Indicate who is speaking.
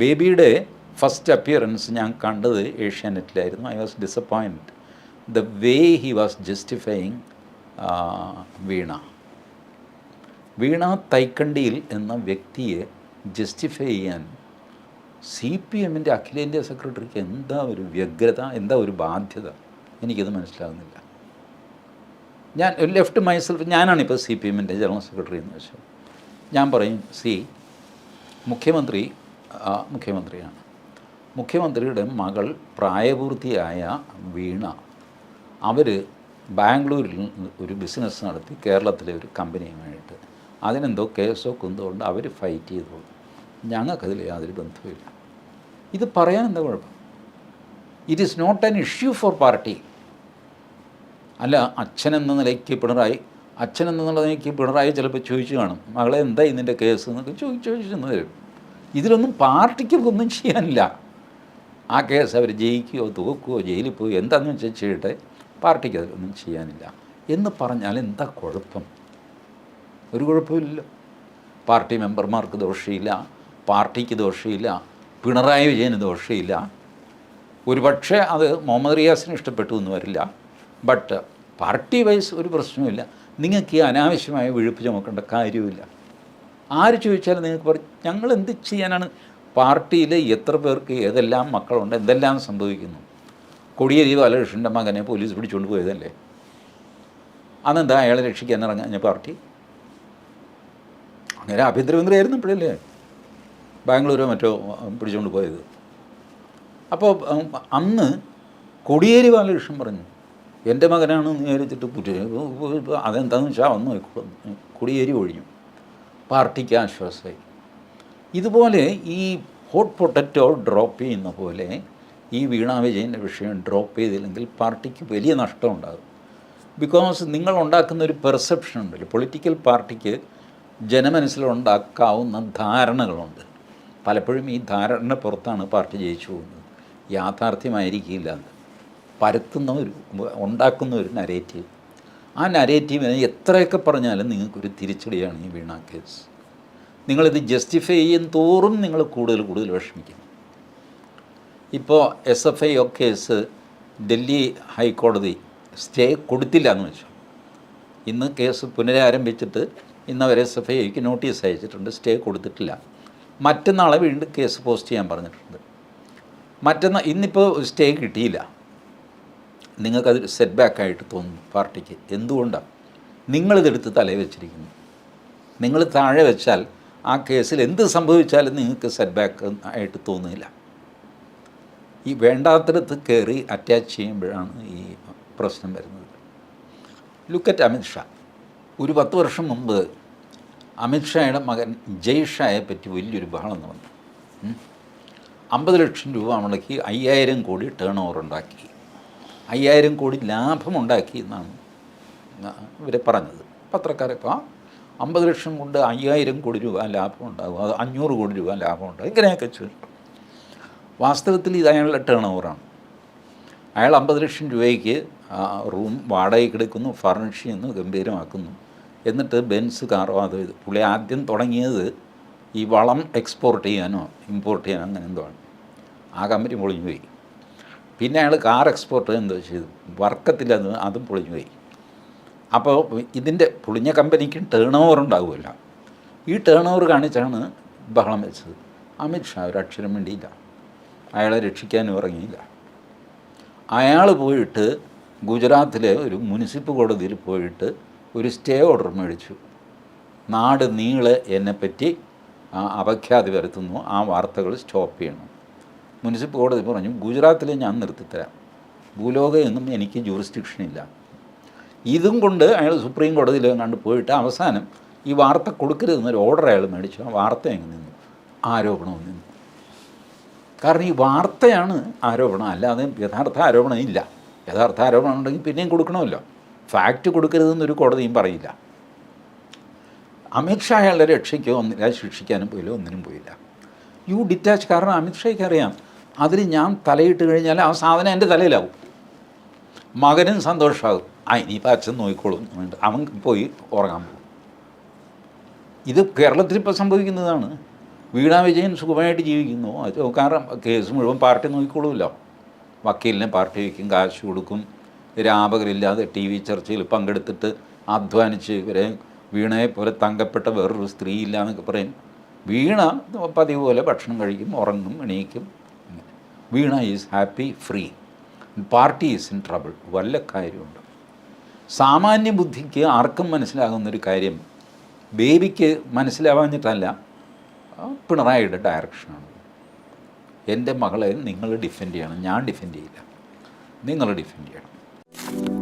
Speaker 1: ബേബിയുടെ first appearance ഞാൻ കണ്ടത് ഏഷ്യാനെറ്റിലായിരുന്നു. I was disappoint the way he was justifying Veena. Veena Thaikkandiyil എന്ന വ്യക്തിയെ ജസ്റ്റിഫൈ ചെയ്യാൻ സി പി എമ്മിന്റെ അഖിലേന്ത്യാ സെക്രട്ടറിക്ക് എന്താ ഒരു വ്യഗ്രത എന്താ ഒരു ബാധ്യത? എനിക്കത് മനസ്സിലാകുന്നില്ല ഞാൻ ഒരു ലെഫ്റ്റ് മൈസെൽഫ് ഞാനാണിപ്പോൾ സി പി എമ്മിന്റെ ജനറൽ സെക്രട്ടറി എന്ന് വെച്ചാൽ ഞാൻ പറയും സി മുഖ്യമന്ത്രി മുഖ്യമന്ത്രിയാണ്. മുഖ്യമന്ത്രിയുടെ മകൾ പ്രായപൂർത്തിയായ വീണ. അവർ ബാംഗ്ലൂരിൽ ഒരു ബിസിനസ് നടത്തി കേരളത്തിലെ ഒരു കമ്പനിയുമായിട്ട്. അതിനെന്തോ കേസോ കുന്തോ കൊണ്ട് അവർ ഫൈറ്റ് ചെയ്തോളൂ. ഞങ്ങൾക്കതിൽ യാതൊരു ബന്ധവുമില്ല. ഇത് പറയാൻ എന്താ കുഴപ്പം? It is not an issue for party അല്ല അച്ഛൻ എന്ന നിലയ്ക്ക് പിണറായി അച്ഛൻ എന്ന നിലയ്ക്ക് പിണറായി ചിലപ്പോൾ ചോദിച്ചു കാണും. മകളെ എന്താ ഇതിന്റെ കേസ് എന്നൊക്കെ ചോദിച്ചു ചോദിച്ചെന്ന് വരും. ഇതിലൊന്നും പാർട്ടിക്ക് ഒന്നും ചെയ്യാനില്ല. ആ കേസ് അവർ ജയിക്കുകയോ തോക്കുകയോ ജയിലിൽ പോയി എന്താണെന്ന് വെച്ചാൽ ചെയ്യട്ടെ പാർട്ടിക്ക് അതിലൊന്നും ചെയ്യാനില്ല. എന്ന് പറഞ്ഞാൽ എന്താ കുഴപ്പം? ഒരു കുഴപ്പമില്ലല്ലോ. പാർട്ടി മെമ്പർമാർക്ക് ദോഷമില്ല പാർട്ടിക്ക് ദോഷമില്ല പിണറായി വിജയന് ദോഷമില്ല ഒരുപക്ഷെ അത് മുഹമ്മദ് റിയാസിന് ഇഷ്ടപ്പെട്ടു എന്ന് വരില്ല. ബട്ട് പാർട്ടി വൈസ് ഒരു പ്രശ്നവുമില്ല. നിങ്ങൾക്ക് ഈ അനാവശ്യമായ വിഴുപ്പ് ചുമക്കേണ്ട കാര്യവുമില്ല. ആര് ചോദിച്ചാലും നിങ്ങൾക്ക് പറയും ഞങ്ങൾ എന്ത് ചെയ്യാനാണ്? പാർട്ടിയിൽ എത്ര പേർക്ക് ഏതെല്ലാം മക്കളുണ്ട് എന്തെല്ലാം സംഭവിക്കുന്നു? കൊടിയേരി ബാലകൃഷ്ണന്റെ മകനെ പോലീസ് പിടിച്ചുകൊണ്ട് പോയതല്ലേ? അന്നെന്താ അയാളെ രക്ഷിക്കാൻ ഇറങ്ങാഞ്ഞ പാർട്ടി? അങ്ങനെ ആഭ്യന്തരമന്ത്രിയായിരുന്നു ഇപ്പോഴല്ലേ? ബാംഗ്ലൂരോ മറ്റോ പിടിച്ചുകൊണ്ട് പോയത്. അപ്പോൾ അന്ന് കൊടിയേരി ബാലകൃഷ്ണൻ പറഞ്ഞു എന്റെ മകനാണ് നേരിച്ചിട്ട് പുറ്റ അതെന്താണെന്ന് വെച്ചാൽ വന്നു കൊടിയേരി ഒഴിഞ്ഞു. പാർട്ടിക്ക് ആശ്വാസമായി. ഇതുപോലെ ഈ ഹോട്ട് പൊട്ടറ്റോ ഡ്രോപ്പ് ചെയ്യുന്ന പോലെ ഈ വീണ വിജയന്റെ വിഷയം ഡ്രോപ്പ് ചെയ്തില്ലെങ്കിൽ പാർട്ടിക്ക് വലിയ നഷ്ടം ഉണ്ടാകും. ബിക്കോസ് നിങ്ങൾ ഉണ്ടാക്കുന്ന ഒരു പെർസെപ്ഷൻ ഉണ്ടല്ലോ പൊളിറ്റിക്കൽ പാർട്ടിക്ക് ജനമനസ്സിലുണ്ടാക്കാവുന്ന ധാരണകളുണ്ട്. പലപ്പോഴും ഈ ധാരണ പുറത്താണ് പാർട്ടി ജയിച്ചു പോകുന്നത്. യാഥാർത്ഥ്യമായിരിക്കില്ല പരത്തുന്ന ഒരു ഉണ്ടാക്കുന്ന ഒരു നരേറ്റീവ് ആ നരേറ്റീവിനെ എത്രയൊക്കെ പറഞ്ഞാലും നിങ്ങൾക്കൊരു തിരിച്ചടിയാണ് ഈ വീണ കേസ്. നിങ്ങളിത് ജസ്റ്റിഫൈ ചെയ്യും തോറും നിങ്ങൾ കൂടുതൽ കൂടുതൽ വിഷമിക്കും ഇപ്പോൾ S F I O case Delhi ഹൈക്കോടതി സ്റ്റേ കൊടുത്തില്ല എന്ന് വെച്ചു. ഇന്ന് കേസ് പുനരാരംഭിച്ചിട്ട് ഇന്ന് അവർ എസ് എഫ് ഐക്ക് നോട്ടീസ് അയച്ചിട്ടുണ്ട് സ്റ്റേ കൊടുത്തിട്ടില്ല. മറ്റന്നാളെ വീണ്ടും കേസ് പോസ്റ്റ് ചെയ്യാൻ പറഞ്ഞിട്ടുണ്ട്. മറ്റന്നാൾ ഇന്നിപ്പോൾ സ്റ്റേ കിട്ടിയില്ല. നിങ്ങൾക്കത് സെറ്റ് ബാക്ക് ആയിട്ട് തോന്നുന്നു പാർട്ടിക്ക്. എന്തുകൊണ്ടാണ് നിങ്ങളിതെടുത്ത് തലയിൽ വെച്ചിരിക്കുന്നു. നിങ്ങൾ താഴെ വെച്ചാൽ ആ കേസിൽ എന്ത് സംഭവിച്ചാലും നിങ്ങൾക്ക് സെറ്റ് ബാക്ക് ആയിട്ട് തോന്നുന്നില്ല. ഈ വേണ്ടാത്തടത്ത് കയറി അറ്റാച്ച് ചെയ്യുമ്പോഴാണ് ഈ പ്രശ്നം വരുന്നത്. ലുക്കറ്റ് അമിത്ഷാ ഒരു പത്ത് വർഷം മുമ്പ് അമിത്ഷായുടെ മകൻ ജയ്ഷായെ പറ്റി വലിയൊരു ബഹളം ഉം. അമ്പത് ലക്ഷം രൂപ മുടക്കി അയ്യായിരം കോടി ടേൺ ഓവർ ഉണ്ടാക്കി. അയ്യായിരം കോടി ലാഭമുണ്ടാക്കി എന്നാണ് ഇവർ പറഞ്ഞത്. പത്രക്കാരെ ഇപ്പോൾ അമ്പത് ലക്ഷം കൊണ്ട് അയ്യായിരം കോടി രൂപ ലാഭം ഉണ്ടാകും അത് അഞ്ഞൂറ് കോടി രൂപ ലാഭം ഉണ്ടാകും ഇങ്ങനെയൊക്കെ ചോദിച്ചു വാസ്തവത്തിൽ ഇത് അയാളുടെ ടേൺ ഓവറാണ് അയാൾ അമ്പത് ലക്ഷം രൂപയ്ക്ക് റൂം വാടകയ്ക്ക് എടുക്കുന്നു ഫർണിഷ് ചെയ്യുന്നു ഗംഭീരമാക്കുന്നു. എന്നിട്ട് ബെൻസ് കാറോ അതോ ഇത് പുള്ളി ആദ്യം തുടങ്ങിയത് ഈ വളം എക്സ്പോർട്ട് ചെയ്യാനോ ഇമ്പോർട്ട് ചെയ്യാനോ അങ്ങനെ എന്തോ ആ കമ്പനി പൊളിഞ്ഞു പോയി പിന്നെ അയാൾ കാർ എക്സ്പോർട്ട് എന്തോ ചെയ്തു. എന്ന് അതും പൊളിഞ്ഞു പോയി. അപ്പോൾ ഇതിന്റെ പൊളിഞ്ഞ കമ്പനിക്ക് ടേൺ ഓവർ ഉണ്ടാകുമല്ല ഈ ടേൺ ഓവർ കാണിച്ചാണ് ബഹളം വെച്ചത്. അമിത്ഷാ ഒരു അക്ഷരം വേണ്ടിയില്ല അയാളെ രക്ഷിക്കാനും ഇറങ്ങിയില്ല. അയാൾ പോയിട്ട് ഗുജറാത്തിലെ ഒരു മുനിസിപ്പൽ കോടതിയിൽ പോയിട്ട് ഒരു സ്റ്റേ ഓർഡർ മേടിച്ചു. നാട് നീളെ എന്നെപ്പറ്റി അപഖ്യാതി വരുത്തുന്നു. ആ വാർത്തകൾ സ്റ്റോപ്പ് ചെയ്യണം. മുനിസിപ്പൽ കോടതി പറഞ്ഞു ഗുജറാത്തിൽ ഞാൻ നിർത്തിത്തരാം. ഭൂലോകയൊന്നും എനിക്ക് ജൂറിസ്ഡിക്ഷൻ ഇല്ല. ഇതും കൊണ്ട് അയാൾ സുപ്രീം കോടതിയിൽ കണ്ട് പോയിട്ട് അവസാനം ഈ വാർത്ത കൊടുക്കരുതെന്നൊരു ഓർഡർ അയാൾ മേടിച്ചു. ആ വാർത്ത എങ്ങനെ നിന്നു. ആരോപണവും നിന്നു. കാരണം ഈ വാർത്തയാണ് ആരോപണം. അല്ലാതെ യഥാർത്ഥ ആരോപണം ഇല്ല. യഥാർത്ഥ ആരോപണം ഉണ്ടെങ്കിൽ പിന്നെയും കൊടുക്കണമല്ലോ. ഫാക്റ്റ് കൊടുക്കരുതെന്നൊരു കോടതിയും പറയില്ല. അമിത്ഷാ അയാളുടെ രക്ഷയ്ക്കോ ഒന്നില്ല ശിക്ഷിക്കാനും പോയില്ല ഒന്നിനും പോയില്ല. യു ഡിറ്റാച്ച് കാരണം അമിത്ഷായ്ക്ക് അറിയാം. അതിൽ ഞാൻ തലയിട്ട് കഴിഞ്ഞാൽ ആ സാധനം എന്റെ തലയിലാവും. മകനും സന്തോഷമാകും ആ ഇനിയിപ്പോൾ അച്ഛൻ നോക്കിക്കോളും അവൻ പോയി ഉറങ്ങാൻ പോകും. ഇത് കേരളത്തിൽ ഇപ്പോൾ സംഭവിക്കുന്നതാണ്. വീണാ വിജയൻ സുഖമായിട്ട് ജീവിക്കുന്നു. അത് കാരണം കേസ് മുഴുവൻ പാർട്ടി നോക്കിക്കോളൂല്ല. വക്കീലിനെ പാർട്ടി വയ്ക്കും കാശ് കൊടുക്കും രാപകരില്ലാതെ ടി വി ചർച്ചയിൽ പങ്കെടുത്തിട്ട് അധ്വാനിച്ച് ഇവരെ വീണയെ പോലെ തങ്കപ്പെട്ട വേറൊരു സ്ത്രീ ഇല്ല എന്നൊക്കെ പറയും. വീണ പതിവ് പോലെ ഭക്ഷണം കഴിക്കും ഉറങ്ങും എണീക്കും. Veena is happy free. Party is in trouble. വല്ല കാര്യമുണ്ട്. സാമാന്യ ബുദ്ധിക്ക് ആർക്കും മനസ്സിലാകുന്നൊരു കാര്യം ബേബിക്ക് മനസ്സിലാവാഞ്ഞിട്ടല്ല പിണറായിയുടെ ഡയറക്ഷനാണ് എന്റെ മകളെ നിങ്ങൾ ഡിഫെൻഡ് ചെയ്യണം ഞാൻ ഡിഫെൻഡ് ചെയ്യില്ല. നിങ്ങൾ ഡിഫെൻഡ് ചെയ്യണം.